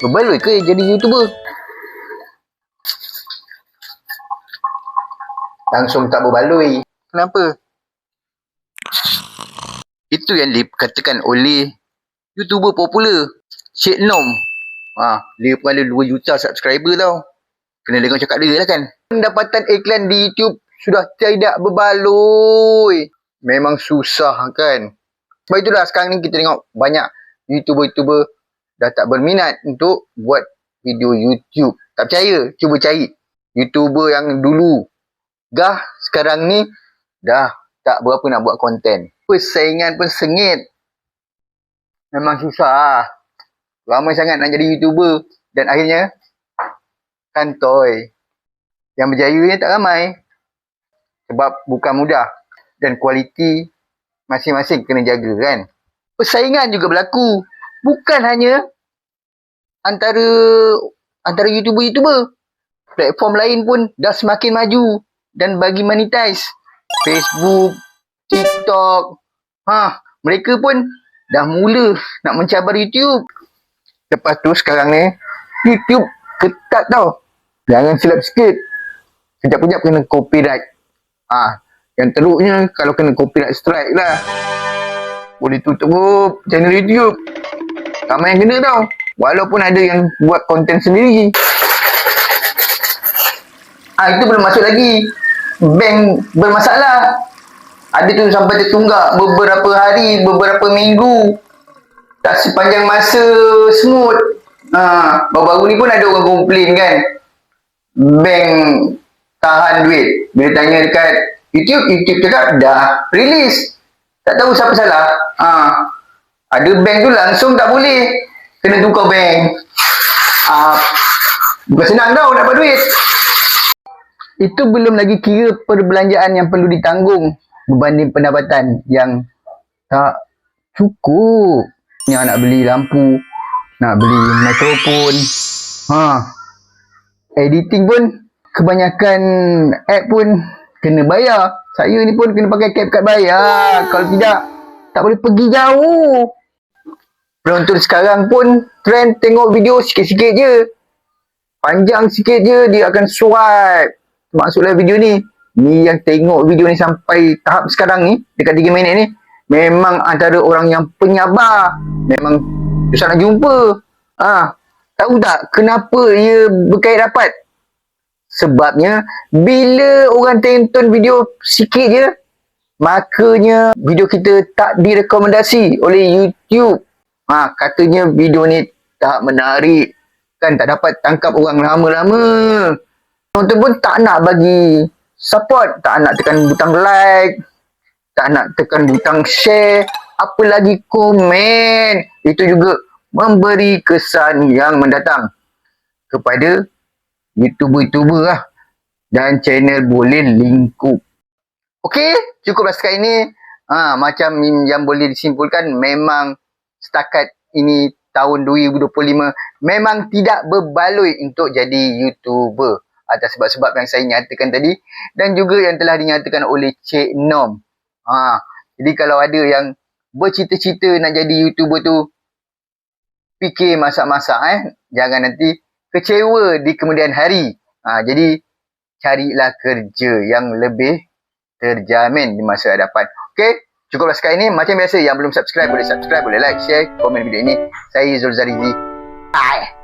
Berbaloi ke jadi YouTuber? Langsung tak berbaloi. Kenapa? Itu yang dikatakan oleh YouTuber popular. Cik Nom. Ha, dia pun ada 2 juta subscriber tau. Kena dengar cakap dia lah kan. Pendapatan iklan di YouTube sudah tidak berbaloi. Memang susah kan. Sebab itulah sekarang ni kita tengok banyak YouTuber-YouTuber dah tak berminat untuk buat video YouTube. Tak percaya? Cuba cari YouTuber yang dulu. Gah sekarang ni dah tak berapa nak buat konten. Persaingan pun sengit. Memang susah. Ramai sangat nak jadi YouTuber. Dan akhirnya, kantoi. Yang berjaya ni tak ramai. Sebab bukan mudah. Dan kualiti masing-masing kena jaga kan. Persaingan juga berlaku. Bukan hanya antara antara YouTuber-YouTuber. Platform lain pun dah semakin maju dan bagi monetize. Facebook, TikTok. Ha, mereka pun dah mula nak mencabar YouTube. Lepas tu sekarang ni YouTube ketat tau. Jangan silap sikit. Sekejap-kejap kena copyright. Ah, yang teruknya kalau kena copyright strike lah. Boleh tutup channel YouTube. Ramai yang kena tau. Walaupun ada yang buat konten sendiri. Ah itu belum masuk lagi. Bank bermasalah. Ada tu sampai tertunggak beberapa hari, beberapa minggu. Tak sepanjang masa smooth. Ha, baru-baru ni pun ada orang komplain kan. Bank tahan duit. Bila tanya dekat YouTube, YouTube cakap dah release. Tak tahu siapa salah. Ha, ada bank tu langsung tak boleh. Kena tukar bank. Ha, bukan senang tau dapat duit. Itu belum lagi kira perbelanjaan yang perlu ditanggung berbanding pendapatan yang tak cukup. Yang nak beli lampu, nak beli mikrofon. Ha. Editing pun kebanyakan app pun kena bayar. Saya ni pun kena pakai CapCut bayar. Kalau tidak, tak boleh pergi jauh. Penonton sekarang pun trend tengok video sikit-sikit je. Panjang sikit je, dia akan swipe. Maksudlah video ni, ni yang tengok video ni sampai tahap sekarang ni, dekat 3 minit ni, memang antara orang yang penyabar. Memang susah nak jumpa. Ah, ha, tahu tak kenapa ia berkait rapat? Sebabnya, bila orang tonton video sikit je, makanya video kita tak direkomendasi oleh YouTube. Ha, katanya video ni tak menarik. Kan tak dapat tangkap orang lama-lama. Penonton pun tak nak bagi support, tak nak tekan butang like, tak nak tekan butang share, apa lagi komen. Itu juga memberi kesan yang mendatang kepada YouTuber-YouTuber lah. Dan channel boleh lingkup. Okey, cukuplah sekarang ini. Ha, macam yang boleh disimpulkan memang setakat ini tahun 2025 memang tidak berbaloi untuk jadi YouTuber atas sebab-sebab yang saya nyatakan tadi dan juga yang telah dinyatakan oleh Cik Nom. Ha, jadi kalau ada yang bercita-cita nak jadi YouTuber tu fikir masak-masak eh jangan nanti kecewa di kemudian hari. Ha, jadi carilah kerja yang lebih terjamin di masa hadapan. Okey, cukuplah sekarang ini. Macam biasa yang belum subscribe boleh subscribe, boleh like, share, komen video ini. Saya Zulzarizi. Bye.